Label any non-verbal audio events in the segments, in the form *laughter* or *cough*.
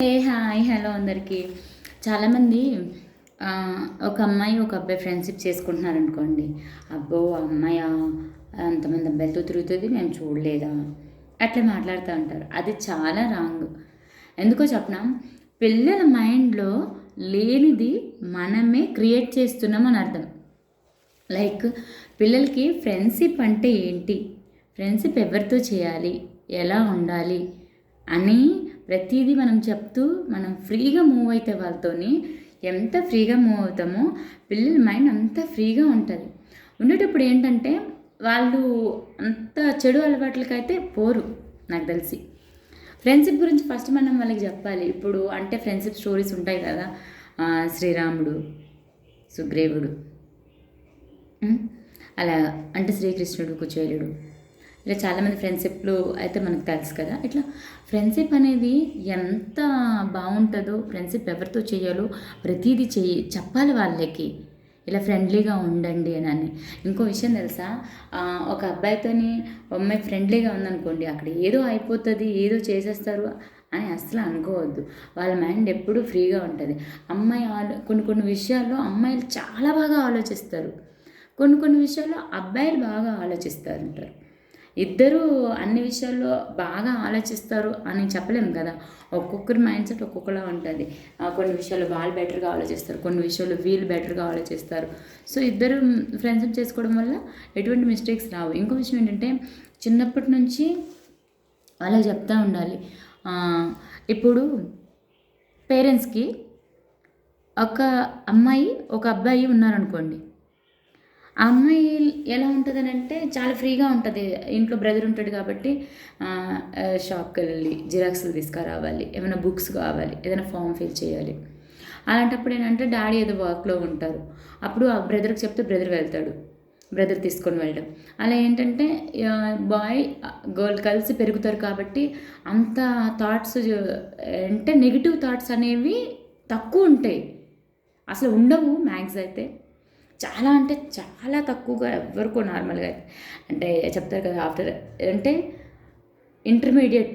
ఏ hi hello అందరికీ. చాలామంది ఒక అమ్మాయి ఒక అబ్బాయి ఫ్రెండ్షిప్ చేసుకుంటున్నారు అనుకోండి అబ్బో అమ్మాయి అంతమంది అబ్బాయిలతో తిరుగుతుంది మేము చూడలేదా? అట్లా మాట్లాడుతూ ఉంటారు. అది చాలా రాంగ్. ఎందుకో చెప్పనా పిల్లల మైండ్లో లేనిది మనమే క్రియేట్ చేస్తున్నాం అని అర్థం. లైక్ పిల్లలకి ఫ్రెండ్షిప్ అంటే ఏంటి? ఫ్రెండ్షిప్ ఎవరితో చేయాలి? ఎలా ఉండాలి? అని ప్రతిదీ మనం చెప్తూ మనం ఫ్రీగా మూవ్ అయితే వాళ్ళతోని ఎంత ఫ్రీగా మూవ్ అవుతామో పిల్లల మైండ్ అంత ఫ్రీగా ఉంటుంది. ఉండేటప్పుడు ఏంటంటే వాళ్ళు అంత చెడు అలవాట్లకైతే పోరు నాకు తెలిసి. ఫ్రెండ్షిప్ గురించి ఫస్ట్ మనం వాళ్ళకి చెప్పాలి. ఇప్పుడు అంటే ఫ్రెండ్షిప్ స్టోరీస్ ఉంటాయి కదా శ్రీరాముడు సుగ్రీవుడు అలా అంటే శ్రీకృష్ణుడు కుచేలుడు. ఇలా చాలామంది ఫ్రెండ్షిప్లు అయితే మనకు తెలుసు కదా. ఇట్లా ఫ్రెండ్షిప్ అనేది ఎంత బాగుంటుందో ఫ్రెండ్షిప్ ఎవరితో చేయాలో ప్రతిదీ చెయ్యి చెప్పాలి వాళ్ళకి. ఇలా ఫ్రెండ్లీగా ఉండండి అని అని. ఇంకో విషయం తెలుసా? ఒక అబ్బాయితోని అమ్మాయి ఫ్రెండ్లీగా ఉందనుకోండి అక్కడ ఏదో అయిపోతుంది ఏదో చేసేస్తారు అని అస్సలు అనుకోవద్దు. వాళ్ళ మైండ్ ఎప్పుడూ ఫ్రీగా ఉంటుంది. అమ్మాయి ఆలో కొన్ని కొన్ని విషయాల్లో అమ్మాయిలు చాలా బాగా ఆలోచిస్తారు. కొన్ని కొన్ని విషయాల్లో అబ్బాయిలు బాగా ఆలోచిస్తారు ఉంటారు ఇద్దరూ అన్ని విషయాల్లో బాగా ఆలోచిస్తారు అని చెప్పలేము కదా. ఒక్కొక్కరి మైండ్ సెట్ ఒక్కొక్కలా ఉంటుంది. కొన్ని విషయాల్లో వాళ్ళు బెటర్గా ఆలోచిస్తారు కొన్ని విషయాల్లో వీళ్ళు బెటర్గా ఆలోచిస్తారు. సో ఇద్దరు ఫ్రెండ్షిప్ చేసుకోవడం వల్ల ఎటువంటి మిస్టేక్స్ రావు. ఇంకో విషయం ఏంటంటే చిన్నప్పటి నుంచి వాళ్ళకి చెప్తూ ఉండాలి. ఇప్పుడు పేరెంట్స్కి ఒక అమ్మాయి ఒక అబ్బాయి ఉన్నారనుకోండి. ఆ అమ్మాయి ఎలా ఉంటుంది అంటే చాలా ఫ్రీగా ఉంటుంది. ఇంట్లో బ్రదర్ ఉంటాడు కాబట్టి షాప్కి వెళ్ళి జిరాక్స్లు తీసుకురావాలి ఏమైనా బుక్స్ కావాలి ఏదైనా ఫామ్ ఫిల్ చేయాలి. అలాంటప్పుడు ఏంటంటే డాడీ ఏదో వర్క్లో ఉంటారు. అప్పుడు ఆ బ్రదర్కి చెప్తే బ్రదర్ వెళ్తాడు బ్రదర్ తీసుకొని వెళ్ళడం. అలా ఏంటంటే బాయ్ గర్ల్ కలిసి పెరుగుతారు కాబట్టి అంత థాట్స్ అంటే నెగిటివ్ థాట్స్ అనేవి తక్కువ ఉంటాయి. అసలు ఉండవు మ్యాథ్స్ అయితే. చాలా అంటే చాలా తక్కువగా ఎవరికో నార్మల్గా అంటే చెప్తారు కదా ఆఫ్టర్ అంటే ఇంటర్మీడియట్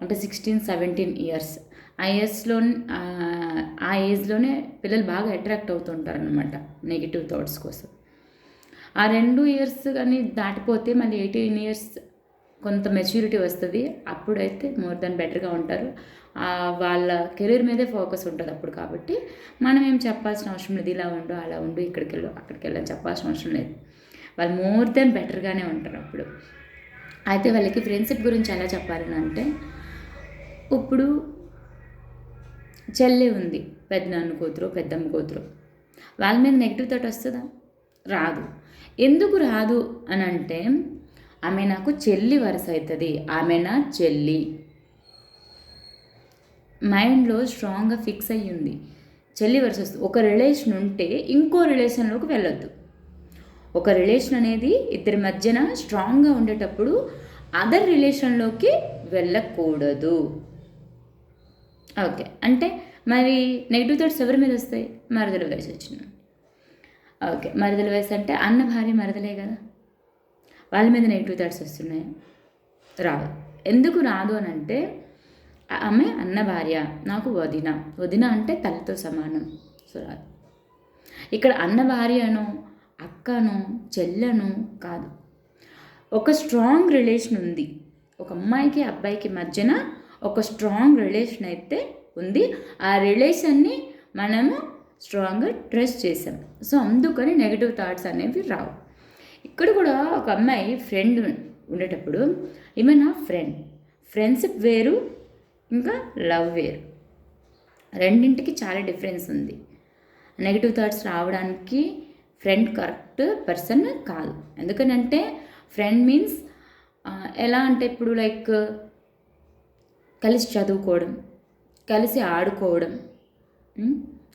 అంటే సిక్స్టీన్ సెవెంటీన్ ఇయర్స్ ఆ ఇయర్స్లో ఆ ఏజ్లోనే పిల్లలు బాగా అట్రాక్ట్ అవుతుంటారు అనమాట నెగిటివ్ థాట్స్ కోసం. ఆ రెండు ఇయర్స్ కానీ దాటిపోతే మళ్ళీ ఎయిటీన్ ఇయర్స్ కొంత మెచ్యూరిటీ వస్తుంది. అప్పుడైతే మోర్ దెన్ బెటర్గా ఉంటారు. వాళ్ళ కెరీర్ మీదే ఫోకస్ ఉంటుంది అప్పుడు కాబట్టి మనం ఏం చెప్పాల్సిన అవసరం లేదు ఇలా ఉండు అలా ఉండు ఇక్కడికి వెళ్ళు అక్కడికి వెళ్ళని చెప్పాల్సిన అవసరం లేదు. వాళ్ళు మోర్ దెన్ బెటర్గానే ఉంటారు అప్పుడు. అయితే వాళ్ళకి ఫ్రెండ్షిప్ గురించి ఎలా చెప్పాలని అంటే ఇప్పుడు చెల్లి ఉంది పెద్దనాన్న కూతురు పెద్దమ్మ కూతురు. వాళ్ళ మీద నెగిటివ్ థాట్ వస్తుందా? రాదు. ఎందుకు రాదు అని అంటే ఆమె నాకు చెల్లి వరుస అవుతుంది ఆమె నా చెల్లి. మైండ్లో స్ట్రాంగ్గా ఫిక్స్ అయ్యి ఉంది చెల్లి వరుస వస్తుంది ఒక రిలేషన్ ఉంటే ఇంకో రిలేషన్లోకి వెళ్ళొద్దు. ఒక రిలేషన్ అనేది ఇద్దరి మధ్యన స్ట్రాంగ్గా ఉండేటప్పుడు అదర్ రిలేషన్లోకి వెళ్ళకూడదు. ఓకే. అంటే మరి నెగిటివ్ థాట్స్ ఎవరి మీద వస్తాయి? మరదల వయసు వచ్చిన ఓకే. మరదల వయసు అంటే అన్న భార్య మరదలే కదా? వాళ్ళ మీద నెగిటివ్ థాట్స్ వస్తున్నాయి? రాదు ఎందుకు రాదు అని అంటే ఆమె అన్న భార్య నాకు వదిన. వదిన అంటే తల్లితో సమానం. సో ఇక్కడ అన్న భార్యను అక్కను చెల్లెను కాదు. ఒక స్ట్రాంగ్ రిలేషన్ ఉంది. ఒక అమ్మాయికి అబ్బాయికి మధ్యన ఒక స్ట్రాంగ్ రిలేషన్ అయితే ఉంది. ఆ రిలేషన్ని మనము స్ట్రాంగ్గా ట్రస్ట్ చేసాం సో అందుకని నెగిటివ్ థాట్స్ అనేవి రావు. ఇక్కడ కూడా ఒక అమ్మాయి ఫ్రెండ్ ఉండేటప్పుడు ఈమె నా ఫ్రెండ్. ఫ్రెండ్షిప్ వేరు ఇంకా లవ్ వేర్. రెండింటికి చాలా డిఫరెన్స్ ఉంది. నెగిటివ్ థాట్స్ రావడానికి ఫ్రెండ్ కరెక్ట్ పర్సన్ కాదు. ఎందుకనంటే ఫ్రెండ్ మీన్స్ ఎలా అంటే ఇప్పుడు లైక్ కలిసి చదువుకోవడం కలిసి ఆడుకోవడం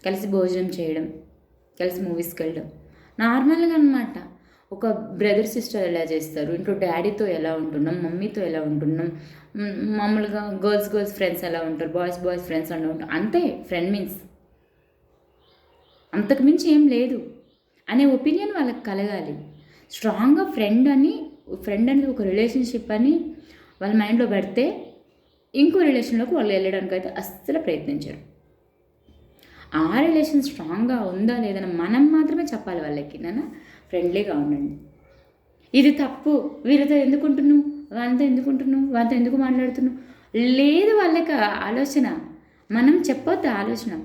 కలిసి భోజనం చేయడం కలిసి మూవీస్కి వెళ్ళడం. నార్మల్గా అనమాట ఒక బ్రదర్ సిస్టర్ ఎలా చేస్తారు? ఇంట్లో డాడీతో ఎలా ఉంటున్నాం? మమ్మీతో ఎలా ఉంటున్నాం? మామూలుగా గర్ల్స్ గర్ల్స్ ఫ్రెండ్స్ ఎలా ఉంటారు? బాయ్స్ బాయ్స్ ఫ్రెండ్స్ అలా ఉంటారు అంతే ఫ్రెండ్ మీన్స్ అంతకు మించి ఏం లేదు. అనే ఒపీనియన్ వాళ్ళకి కలగాలి. స్ట్రాంగ్గా ఫ్రెండ్ అని ఫ్రెండ్ అనేది ఒక రిలేషన్షిప్ అని వాళ్ళ మైండ్లో పెడితే ఇంకో రిలేషన్లోకి వాళ్ళు వెళ్ళడానికి అయితే అస్సలు ప్రయత్నించరు. ఆ రిలేషన్ స్ట్రాంగ్గా ఉందా లేదని మనం మాత్రమే చెప్పాలి వాళ్ళకి నాన్న ఫ్రెండ్లీగా ఉండండి. ఇది తప్పు. వీరితో ఎందుకుంటున్నావు? వాళ్ళతో ఎందుకుంటున్నావు? వాళ్ళతో ఎందుకు మాట్లాడుతున్నావు? లేదు వాళ్ళకి ఆలోచన. మనం చెప్పొద్దు ఆలోచన.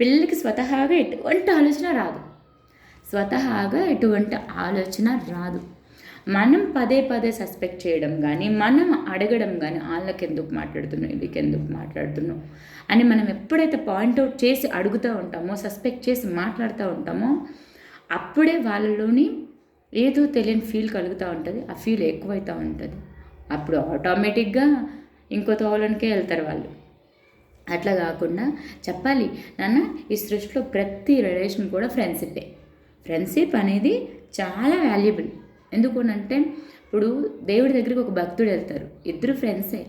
పిల్లలకి స్వతహాగా ఎటువంటి ఆలోచన రాదు. స్వతహాగా ఎటువంటి ఆలోచన రాదు. మనం పదే పదే సస్పెక్ట్ చేయడం కానీ మనం అడగడం కానీ వాళ్ళకి ఎందుకు మాట్లాడుతున్నావు? వీళ్ళకి ఎందుకు మాట్లాడుతున్నావు? అని మనం ఎప్పుడైతే పాయింట్అవుట్ చేసి అడుగుతూ ఉంటామో సస్పెక్ట్ చేసి మాట్లాడుతూ ఉంటామో అప్పుడే వాళ్ళలోని ఏదో తెలియని ఫీల్ కలుగుతూ ఉంటుంది ఆ ఫీల్ ఎక్కువైతూ ఉంటుంది. అప్పుడు ఆటోమేటిక్గా ఇంకో తోవలనికే వెళ్తారు వాళ్ళు. అట్లా కాకుండా చెప్పాలి నాన్న ఈ సృష్టిలో ప్రతి రిలేషన్ కూడా ఫ్రెండ్షిప్పే ఫ్రెండ్షిప్ అనేది చాలా వాల్యుబుల్ ఎందుకనంటే ఇప్పుడు దేవుడి దగ్గరికి ఒక భక్తుడు వెళ్తారు. ఇద్దరు ఫ్రెండ్సే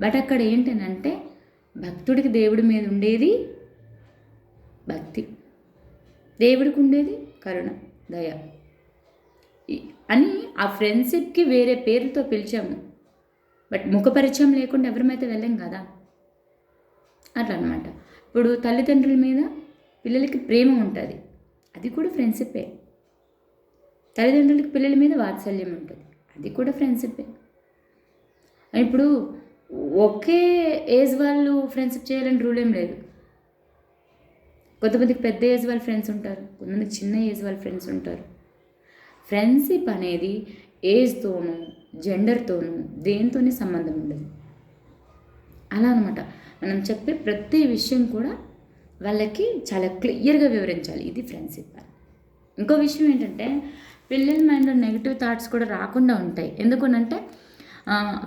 బట్ అక్కడ ఏంటనంటే భక్తుడికి దేవుడి మీద ఉండేది భక్తి. దేవుడికి ఉండేది కరుణ దయ. అని ఆ ఫ్రెండ్షిప్కి వేరే పేరుతో పిలిచాము. బట్ ముఖపరిచయం లేకుండా ఎవరమైతే వెళ్ళాం కదా? అట్లా అనమాట ఇప్పుడు తల్లిదండ్రుల మీద పిల్లలకి ప్రేమ ఉంటుంది. అది కూడా ఫ్రెండ్షిప్పే. తల్లిదండ్రులకి పిల్లల మీద వాత్సల్యం ఉంటుంది. అది కూడా ఫ్రెండ్షిప్పే. ఇప్పుడు ఒకే ఏజ్ వాళ్ళు ఫ్రెండ్షిప్ చేయాలని రూల్ ఏం లేదు. కొంతమందికి పెద్ద ఏజ్ వాళ్ళ ఫ్రెండ్స్ ఉంటారు కొంతమందికి చిన్న ఏజ్ వాళ్ళ ఫ్రెండ్స్ ఉంటారు. ఫ్రెండ్షిప్ అనేది ఏజ్తోనూ జెండర్తోనూ దేనితోనే సంబంధం ఉండదు. అలా అనమాట మనం చెప్పే ప్రతి విషయం కూడా వాళ్ళకి చాలా క్లియర్గా వివరించాలి. ఇది ఫ్రెండ్షిప్ ఇంకో విషయం ఏంటంటే పిల్లల మైండ్లో నెగిటివ్ థాట్స్ కూడా రాకుండా ఉంటాయి. ఎందుకనంటే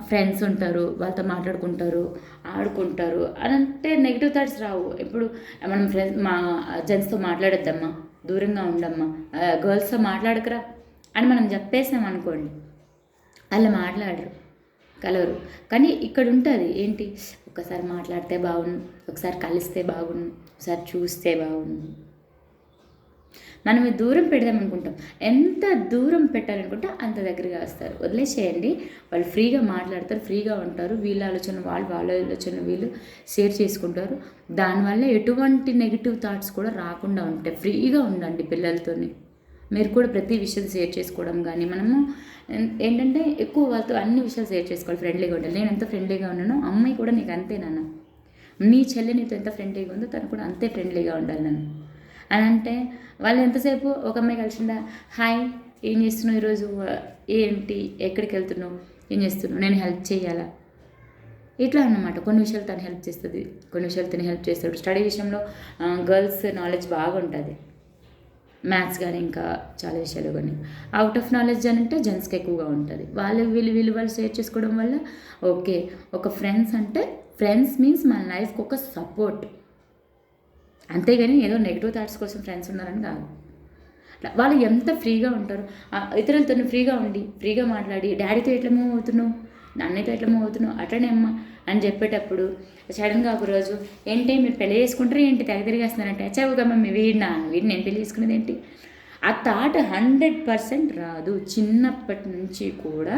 ఫ్రెండ్స్ ఉంటారు వాళ్ళతో మాట్లాడుకుంటారు ఆడుకుంటారు. అని అంటే నెగిటివ్ థాట్స్ రావు. ఇప్పుడు మనం ఫ్రెండ్స్ మా జెంట్స్తో మాట్లాడొద్దమ్మా. దూరంగా ఉండమ్మా. గర్ల్స్తో మాట్లాడకరా అని మనం చెప్పేసాం అనుకోండి. వాళ్ళు మాట్లాడరు కలవరు. కానీ ఇక్కడ ఉంటుంది ఏంటి? ఒకసారి మాట్లాడితే బాగుండు ఒకసారి కలిస్తే బాగుండు ఒకసారి చూస్తే బాగుండు. మనం దూరం పెడదాం అనుకుంటాం. ఎంత దూరం పెట్టాలనుకుంటే అంత దగ్గరగా వస్తారు. వదిలేసేయండి. వాళ్ళు ఫ్రీగా మాట్లాడతారు ఫ్రీగా ఉంటారు. వీళ్ళ ఆలోచన వాళ్ళు వాళ్ళ ఆలోచన వీళ్ళు షేర్ చేసుకుంటారు. దానివల్ల ఎటువంటి నెగిటివ్ థాట్స్ కూడా రాకుండా ఉంటాయి. ఫ్రీగా ఉండండి పిల్లలతోని. మీరు కూడా ప్రతి విషయం షేర్ చేసుకోవడం కానీ మనము ఏంటంటే ఎక్కువ వాళ్ళతో అన్ని విషయాలు షేర్ చేసుకోవాలి. ఫ్రెండ్లీగా ఉండాలి. నేను ఎంత ఫ్రెండ్లీగా ఉన్నానో అమ్మాయి కూడా నీకు అంతే నాన్న. నీ చెల్లి నీతో ఎంత ఫ్రెండ్లీగా ఉందో తను కూడా అంతే ఫ్రెండ్లీగా ఉండాలి నన్ను. అని అంటే వాళ్ళు ఎంతసేపు ఒక అమ్మాయి కలిసిందా? హాయ్ ఏం చేస్తున్నావు ఈరోజు? ఏంటి? ఎక్కడికి వెళ్తున్నావు? ఏం చేస్తున్నావు? నేను హెల్ప్ చేయాలా? ఇట్లా అన్నమాట. కొన్ని విషయాలు తను హెల్ప్ చేస్తుంది. కొన్ని విషయాలు తను హెల్ప్ చేస్తాడు. స్టడీ విషయంలో గర్ల్స్ నాలెడ్జ్ బాగుంటుంది. మ్యాథ్స్ కానీ ఇంకా చాలా విషయాలు కానీ అవుట్ ఆఫ్ నాలెడ్జ్ అని అంటే జెంట్స్కి ఎక్కువగా ఉంటుంది. వాళ్ళు వీళ్ళు వీళ్ళు వాళ్ళు షేర్ చేసుకోవడం వల్ల ఓకే. ఒక ఫ్రెండ్స్ అంటే ఫ్రెండ్స్ మీన్స్ మన లైఫ్కి ఒక సపోర్ట్. అంతేగాని ఏదో నెగిటివ్ థాట్స్ కోసం ఫ్రెండ్స్ ఉన్నారని కాదు. వాళ్ళు ఎంత ఫ్రీగా ఉంటారు ఇతరులతో ఫ్రీగా ఉండి ఫ్రీగా మాట్లాడి డాడీతో ఎట్లా మూవ్ అవుతున్నావు? నాన్నతో ఎట్లా మూవ్ అవుతున్నావు? అట్లనే అమ్మ అని చెప్పేటప్పుడు సడన్గా ఒకరోజు ఏంటి మీరు పెళ్ళి చేసుకుంటారు? ఏంటి తెగ తిరిగేస్తున్నారంటే? అచ్చావుగమ్మ మమ్మీ వీడినా వీడిని నేను పెళ్ళి చేసుకునేది ఏంటి ఆ థాట్ హండ్రెడ్ పర్సెంట్ రాదు. చిన్నప్పటి నుంచి కూడా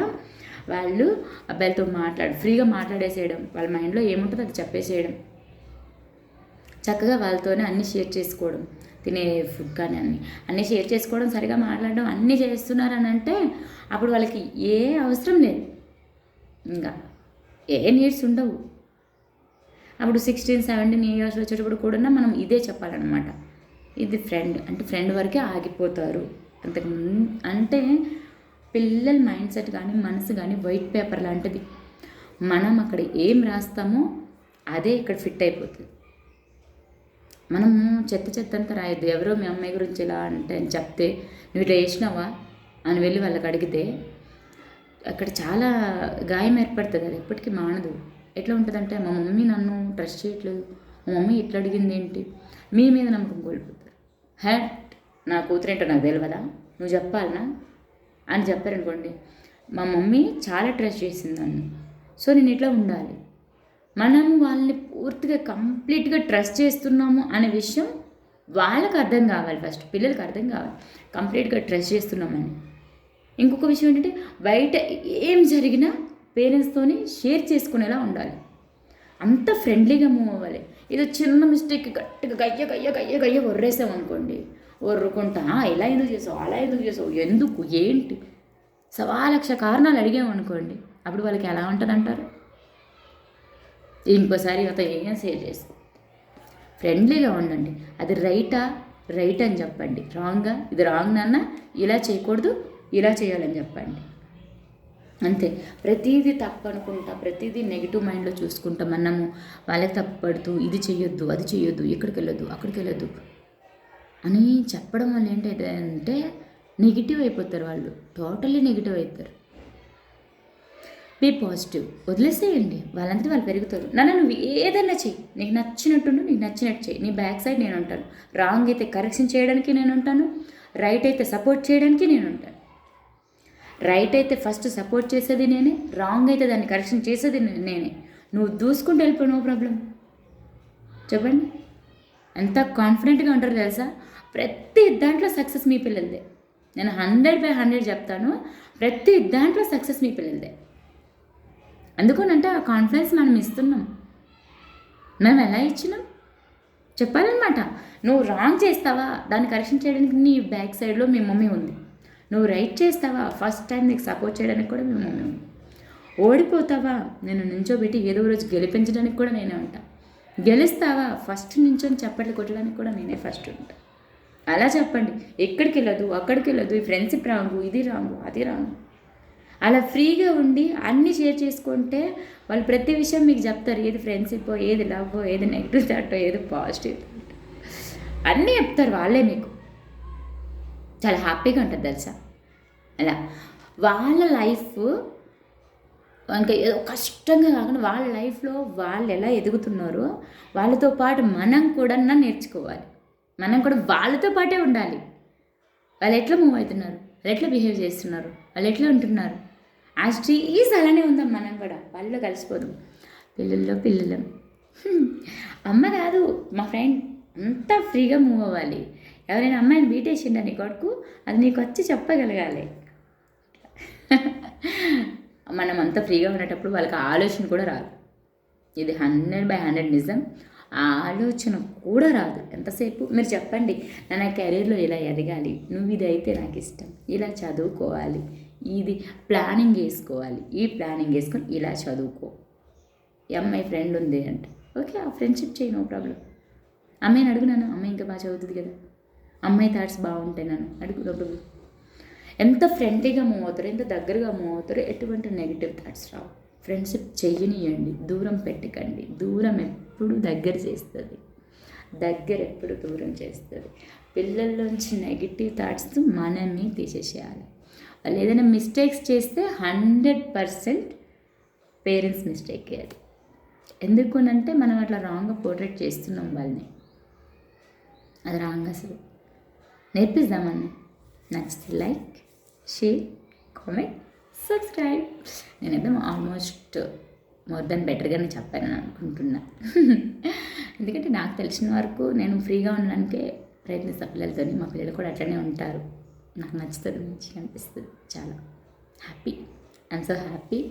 వాళ్ళు అబ్బాయిలతో మాట్లాడు ఫ్రీగా మాట్లాడేసేయడం వాళ్ళ మైండ్లో ఏముంటుందో అది చెప్పేసేయడం. చక్కగా వాళ్ళతోనే అన్నీ షేర్ చేసుకోవడం తినే ఫుడ్ కానీ అన్నీ. అన్నీ షేర్ చేసుకోవడం సరిగా మాట్లాడడం అన్నీ చేస్తున్నారని అంటే అప్పుడు వాళ్ళకి ఏ అవసరం లేదు. ఇంకా ఏ నీడ్స్ ఉండవు. అప్పుడు సిక్స్టీన్ సెవెంటీన్ ఇయర్స్ వచ్చేటప్పుడు కూడా మనం ఇదే చెప్పాలన్నమాట. ఇది ఫ్రెండ్ అంటే ఫ్రెండ్ వరకే ఆగిపోతారు. అంతకు అంటే పిల్లల మైండ్ సెట్ కానీ మనసు కానీ వైట్ పేపర్ లాంటిది. మనం అక్కడ ఏం రాస్తామో అదే ఇక్కడ ఫిట్ అయిపోతుంది. మనము చెత్త చెత్త అంతా రాయద్దు. ఎవరో మీ అమ్మాయి గురించి ఇలా అంటే అని చెప్తే నువ్వు ఇట్లా వేసినావా అని వెళ్ళి వాళ్ళకి అడిగితే అక్కడ చాలా గాయం ఏర్పడుతుంది. అది ఎప్పటికీ మానదు. ఎట్లా ఉంటుందంటే మా మమ్మీ నన్ను ట్రస్ట్ చేయట్లేదు. మా మమ్మీ ఇట్లా అడిగింది ఏంటి? మీ మీద నమ్మకం కోల్పోతారు. హ్యాట్ నా కూతురేంటో నాకు తెలియదా నువ్వు చెప్పాలనా? అని చెప్పారనుకోండి మా మమ్మీ చాలా ట్రస్ట్ చేసింది నన్ను. సో నేను ఇట్లా ఉండాలి. మనం వాళ్ళని పూర్తిగా కంప్లీట్గా ట్రస్ట్ చేస్తున్నాము అనే విషయం వాళ్ళకు అర్థం కావాలి ఫస్ట్ పిల్లలకి అర్థం కావాలి. కంప్లీట్గా ట్రస్ట్ చేస్తున్నామని. ఇంకొక విషయం ఏంటంటే బయట ఏం జరిగినా పేరెంట్స్తోని షేర్ చేసుకునేలా ఉండాలి. అంత ఫ్రెండ్లీగా మూవ్ అవ్వాలి. ఏదో చిన్న మిస్టేక్ గట్టిగా గయ్య గయ్య గయ్య గయ్య ఒర్రేసాం అనుకోండి. ఒర్రుకుంటా "ఆ, ఇలా ఎందుకు చేసావు? అలా ఎందుకు చేసావు? ఎందుకు? ఏంటి? సవా లక్ష కారణాలు అడిగామనుకోండి అప్పుడు వాళ్ళకి ఎలా ఉంటుంది అంటారు ఇంకోసారి ఇవతో ఏం షేర్ చేసుకో ఫ్రెండ్లీగా ఉండండి. అది రైటా? రైట్ అని చెప్పండి. రాంగా? ఇది రాంగ్ నాన్న? ఇలా చేయకూడదు. ఇలా చేయాలని చెప్పండి. అంతే. ప్రతిదీ తప్పు అనుకుంటా ప్రతిదీ నెగిటివ్ మైండ్లో చూసుకుంటా మనము. వాళ్ళకి తప్పు పడుతూ ఇది చేయొద్దు అది చేయొద్దు ఇక్కడికి వెళ్ళొద్దు అక్కడికి వెళ్ళొద్దు అని చెప్పడం వల్ల ఏంటంటే అంటే నెగిటివ్ అయిపోతారు వాళ్ళు. టోటల్లీ నెగిటివ్ అవుతారు బీ పాజిటివ్. వదిలేసేయండి. వాళ్ళంతటి వాళ్ళు పెరుగుతారు. నన్ను నువ్వు ఏదైనా చెయ్యి. నీకు నచ్చినట్టుండు నీకు నచ్చినట్టు చెయ్యి. నీ బ్యాక్ సైడ్ నేను ఉంటాను రాంగ్ అయితే కరెక్షన్ చేయడానికి నేను ఉంటాను రైట్ అయితే సపోర్ట్ చేయడానికి నేను ఉంటాను రైట్ అయితే ఫస్ట్ సపోర్ట్ చేసేది నేనే. రాంగ్ అయితే దాన్ని కరెక్షన్ చేసేది నేనే. నువ్వు దూసుకుంటూ వెళ్ళిపో నో ప్రాబ్లం. చెప్పండి. ఎంత కాన్ఫిడెంట్గా ఉంటారు తెలుసా? ప్రతి దాంట్లో సక్సెస్ మీ పిల్లలదే. నేను హండ్రెడ్ బై హండ్రెడ్ చెప్తాను. ప్రతి దాంట్లో సక్సెస్ మీ పిల్లలదే. అందుకోనంటే ఆ కాన్ఫిడెన్స్ మనం ఇస్తున్నాం. మేము ఎలా ఇచ్చినాం? చెప్పాలన్నమాట. నువ్వు రాంగ్ చేస్తావా? దాన్ని కరెక్షన్ చేయడానికి నీ బ్యాక్ సైడ్లో మీ మమ్మీ ఉంది. నువ్వు రైట్ చేస్తావా? ఫస్ట్ టైం నీకు సపోర్ట్ చేయడానికి కూడా మీ మమ్మీ ఉంది. ఓడిపోతావా? నేను నించోబెట్టి ఏదో రోజు గెలిపించడానికి కూడా నేనే ఉంటా. గెలుస్తావా? ఫస్ట్ నించొని చప్పట్లు కొట్టడానికి కూడా నేనే ఫస్ట్ ఉంటా. అలా చెప్పండి. ఎక్కడికి వెళ్ళదు అక్కడికి వెళ్ళదు ఈ ఫ్రెండ్షిప్ రాంగు ఇది రాంగు అది రాంగు అలా ఫ్రీగా ఉండి అన్నీ షేర్ చేసుకుంటే వాళ్ళు ప్రతి విషయం మీకు చెప్తారు. ఏది ఫ్రెండ్షిప్ ఏది లవ్ ఏది నెగిటివ్ థాట్ ఏది పాజిటివ్ అన్నీ చెప్తారు వాళ్ళే మీకు. చాలా హ్యాపీగా ఉంటుంది తెలుసా? అలా వాళ్ళ లైఫ్ ఇంకా ఏదో కష్టంగా కాకుండా వాళ్ళ లైఫ్లో వాళ్ళు ఎలా ఎదుగుతున్నారో వాళ్ళతో పాటు మనం కూడా నేర్చుకోవాలి. మనం కూడా వాళ్ళతో పాటే ఉండాలి. వాళ్ళు ఎట్లా మూవ్ అవుతున్నారు? వాళ్ళు ఎట్లా బిహేవ్ చేస్తున్నారు? వాళ్ళు ఎట్లా ఉంటున్నారు? ఆ ఈజ్ అలానే ఉందాం మనం కూడా. వాళ్ళలో కలిసిపోదాం. పిల్లల్లో పిల్లలం. అమ్మ కాదు మా ఫ్రెండ్ అంతా ఫ్రీగా మూవ్ అవ్వాలి. ఎవరైనా అమ్మాయిని బీటేసిండా నీ కొడుకు అది నీకు వచ్చి చెప్పగలగాలి. *laughs* మనం అంత ఫ్రీగా ఉండేటప్పుడు వాళ్ళకి ఆలోచన కూడా రాదు. ఇది హండ్రెడ్ బై హండ్రెడ్ నిజం. ఆ ఆలోచన కూడా రాదు. ఎంతసేపు? మీరు చెప్పండి. నా నా కెరీర్లో ఇలా ఎదగాలి. నువ్వు ఇది అయితే నాకు ఇష్టం. ఇలా చదువుకోవాలి. ఇది ప్లానింగ్ వేసుకోవాలి ఈ ప్లానింగ్ వేసుకొని ఇలా చదువుకో. ఈ అమ్మాయి ఫ్రెండ్ ఉంది అంటే. ఓకే ఆ ఫ్రెండ్షిప్ చేయి నో ప్రాబ్లం అమ్మాయిని అడుగునాను అమ్మాయి ఇంకా బాగా చదువుతుంది కదా. అమ్మాయి థాట్స్ బాగుంటాయి నన్ను అడుగు నో ప్రాబ్లం ఎంత ఫ్రెండ్లీగా మూవ్ అవుతారు ఎంత దగ్గరగా మూవ్ అవుతారో ఎటువంటి నెగిటివ్ థాట్స్ రావు. ఫ్రెండ్షిప్ చెయ్యనియండి దూరం పెట్టకండి దూరం ఎప్పుడు దగ్గర చేస్తుంది. దగ్గర ఎప్పుడు దూరం చేస్తుంది. పిల్లల్లోంచి నెగిటివ్ థాట్స్ మనమే తీసేసేయాలి. వాళ్ళు ఏదైనా మిస్టేక్స్ చేస్తే హండ్రెడ్ పర్సెంట్ పేరెంట్స్ మిస్టేక్ అది ఎందుకు అంటే మనం అట్లా రాంగ్గా పోర్ట్రేట్ చేస్తున్నాం వాళ్ళని. అది రాంగ్ అసలు. నేర్పిద్దామని నచ్చితే లైక్ షేర్ కామెంట్ సబ్స్క్రైబ్ నేనైతే ఆల్మోస్ట్ మోర్ దెన్ బెటర్గానే చెప్పానని అనుకుంటున్నా. *laughs* ఎందుకంటే నాకు తెలిసిన వరకు నేను ఫ్రీగా ఉండడానికే ప్రయత్నిస్తాను పిల్లలతో మా పిల్లలు కూడా అట్లనే ఉంటారు. నాకు నచ్చుతుంది మంచిగా అనిపిస్తుంది చాలా. Happy I'm so happy